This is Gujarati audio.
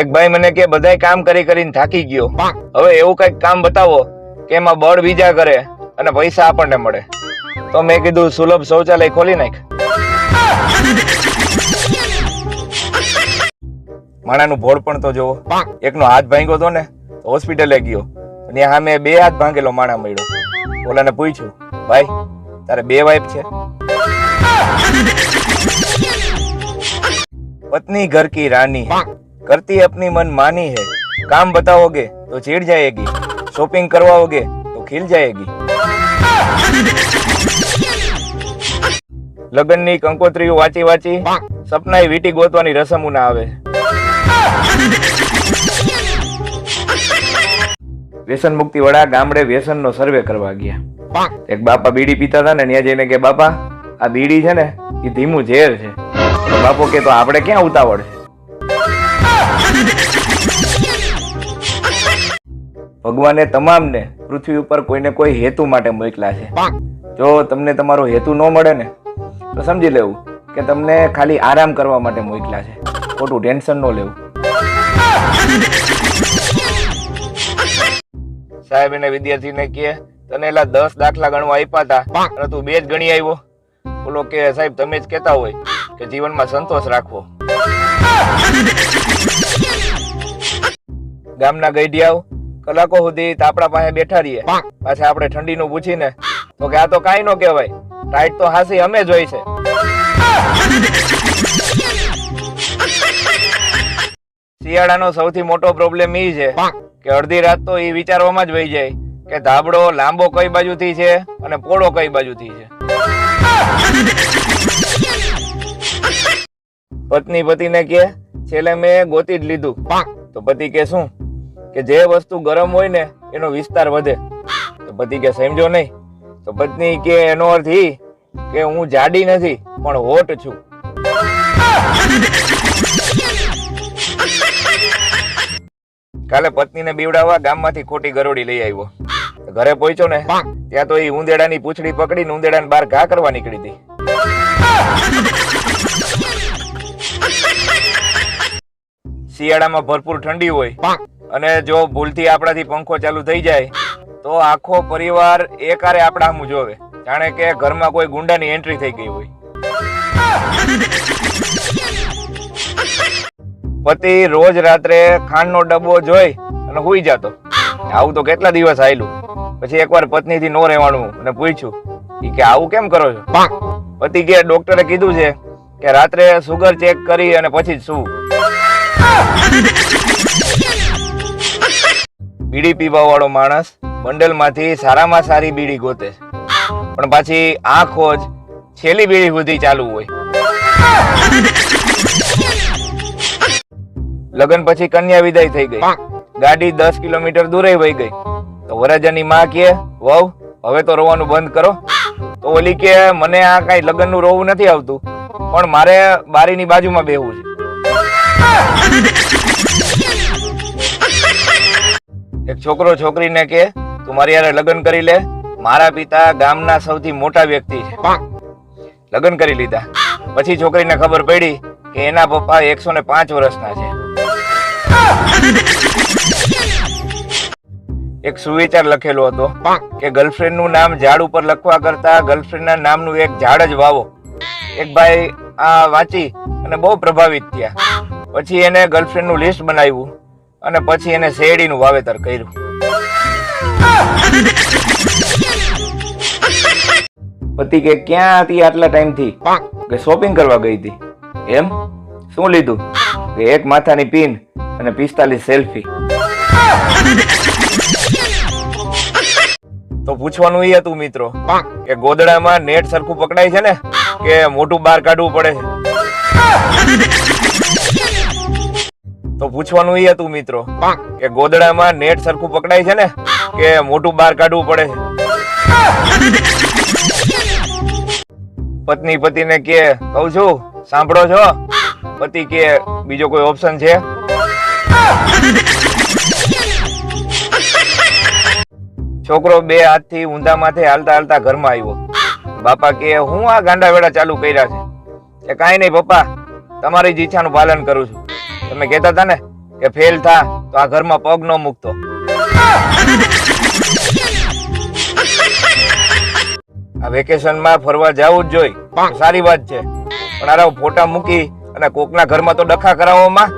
એક ભાઈ મને કે, બધાય કામ કરી કરીને થાકી ગયો. હવે એવું કંઈક કામ બતાવો કે એમાં બળ બીજા કરે અને પૈસા આપણને મળે. તો મેં કીધું, સુલભ શૌચાલય ખોલી નાખ. માણાનું ભોળ પણ તો જોવો. એકનો હાથ ભાંગ્યો તો ને હોસ્પિટલે ગયો. અને હા મેં બે હાથ ભાંગેલો માણા મળ્યો. ઓલાને પૂછ્યું, ભાઈ, તારે બે વાઈફ છે? પત્ની ઘર કી રાની. करती अपनी मन मानी है काम बताओगे तो चिढ़ जाएगी शॉपिंग करवाओगे तो खिल जाएगी લગ્નની કંકોત્રીઓ વાંચી વાંચી સપનાએ વીટી ગોતવાની રસમો ના આવે વ્યસન મુક્તિ વડા ગામડે વ્યસનનો સર્વે કરવા ગયા એક બાપા બીડી પીતા હતા ને ત્યાં જઈને કે બાપા આ બીડી છે ને એ ધીમું ઝેર છે તો બાપો કે તો આપણે ક્યાં ઉતાવળ ભગવાને તમામને પૃથ્વી ઉપર કોઈને કોઈ હેતુ માટે મોકલા છે. જો તમને તમારો હેતુ ન મળે ને તો સમજી લેવું કે તમને ખાલી આરામ કરવા માટે મોકલા છે. ખોટું ટેન્શન ન લેવું. સાહેબ એને વિદ્યાર્થીને કહે તને એલા દસ દાખલા ગણવા આપ્યા હતા અને તું બે જ ગણી આવ્યો બોલો કે સાહેબ તમે જ કહેતા હોય કે જીવનમાં સંતોષ રાખવો. ગામના ગઈઢિયાઓ કલાકો સુધી તાપડા પાસે બેઠા રહીએ. પાછા આપણે ઠંડીનું પૂછીને તો કે આ તો કાંઈ નો કહેવાય. ટાઈટ તો હાસી અમે જ હોય છે. શિયાળાનો સૌથી મોટો પ્રોબ્લેમ એ છે કે અડધી રાત તો એ વિચારવામાં જ વહી જાય કે ધાબળો લાંબો કઈ બાજુથી છે અને પોળો કઈ બાજુથી છે. પત્ની પતિને કે છેલ્લે મેં ગોતી જ લીધું. તો પતિ કે શું? કે જે વસ્તુ ગરમ હોય ને, એનો વિસ્તાર વધે. તો પતિ કે, સમજો નહીં. તો પત્ની કે, એનો અર્થ ઈ કે હું જાડી નથી, પણ હોટ છું. કાલે પત્નીને બીવડાવવા ગામમાંથી ખોટી ગરોડી લઈ આવ્યો. ઘરે પહોંચ્યો ને, ત્યાં તો એ ઉંદેડાની પૂછડી પકડીને ઉંદેડાને બહાર ઘા કરવા નીકળી હતી. શિયાળામાં ભરપૂર ઠંડી હોય અને જો ભૂલથી આપણાથી પંખો ચાલુ થઈ જાય, તો આખો પરિવાર એકારે આપણા સામું જોવે. જાણે કે ઘરમાં કોઈ ગુંડાની એન્ટ્રી થઈ ગઈ હોય. પતિ રોજ રાત્રે ખાંડનો ડબ્બો જોઈ અને હુઈ જતો. આવું તો કેટલા દિવસ આયલું પછી એકવાર પત્નીથી નો રહેવાનું અને પૂછ્યું કે આવું કેમ કરો છો? પતિ કે, ડોક્ટરે કીધું છે કે રાત્રે સુગર ચેક કરી અને પછી જ શું બીડી પીવા વાળો માણસ બંડલમાંથી સારામાં સારી બીડી ગોતે પણ પાછી આંખો જ છેલ્લી બીડી સુધી ચાલુ હોય. લગ્ન પછી કન્યા વિદાય થઈ ગઈ. ગાડી દસ કિલોમીટર દૂરે વહી ગઈ. તો વરરાજાની માં કે, વહુ, હવે તો રોવાનું બંધ કરો. તો ઓલી કે, મને આ કઈ લગ્નનું રોવું નથી આવતું, પણ મારે બારીની બાજુમાં બેહવું છે. એક છોકરો છોકરીને કે તું મારી યારે લગ્ન કરી લે. મારા પિતા ગામના સૌથી મોટા વ્યક્તિ છે. લગ્ન કરી લીધા. પછી છોકરીને ખબર પડી કે એના પપ્પા એકસો ને પાંચ વર્ષના છે. એક સુવિચાર લખેલો હતો કે ગર્લફ્રેન્ડનું નામ ઝાડ ઉપર લખવા કરતા ગર્લફ્રેન્ડ ના નામનું એક ઝાડ જ વાવો. એક ભાઈ આ વાંચી અને બહુ પ્રભાવિત થયા. પછી એને ગર્લફ્રેન્ડનું લિસ્ટ બનાવ્યું. અને પછી એને શેરડીનું વાવેતર કર્યું. પતિ કે ક્યાં હતી આટલા ટાઈમથી કે શોપિંગ કરવા ગઈ હતી? એમ? શું લીધું? કે એક માથાની પિન અને પિસ્તાલીસ સેલ્ફી તો પૂછવાનું એ હતું મિત્રો, કે ગોદડામાં નેટ સરખું પકડાય છે ને? કે મોટું બહાર કાઢવું પડે છે? પૂછવાનું એ હતું મિત્રો કે ગોદડામાં નેટ સરખું પકડાય છે ને કે મોટું બહાર કાઢવું પડે? છે પત્ની પતિને કે કહું છું સાંભળો છો? પતિ કે બીજો કોઈ ઓપ્શન છે? છોકરો બે હાથથી ઊંધા માથે હાલતા હાલતા ઘરમાં આવ્યો. બાપા કે હું આ ગાંડા વેડા ચાલુ કર્યા છે. કે કાંઈ નહીં પપ્પા તમારી જ ઈચ્છાનું પાલન કરું છું. તમે કહેતા હતા ને કે ફેલ થા તો આ ઘરમાં પગ ન મૂકતો. આ વેકેશનમાં ફરવા જવું જ જોઈ સારી વાત છે. પણ આરા ફોટા મૂકી અને કોકના ઘરમાં તો ડખા કરાવવામાં.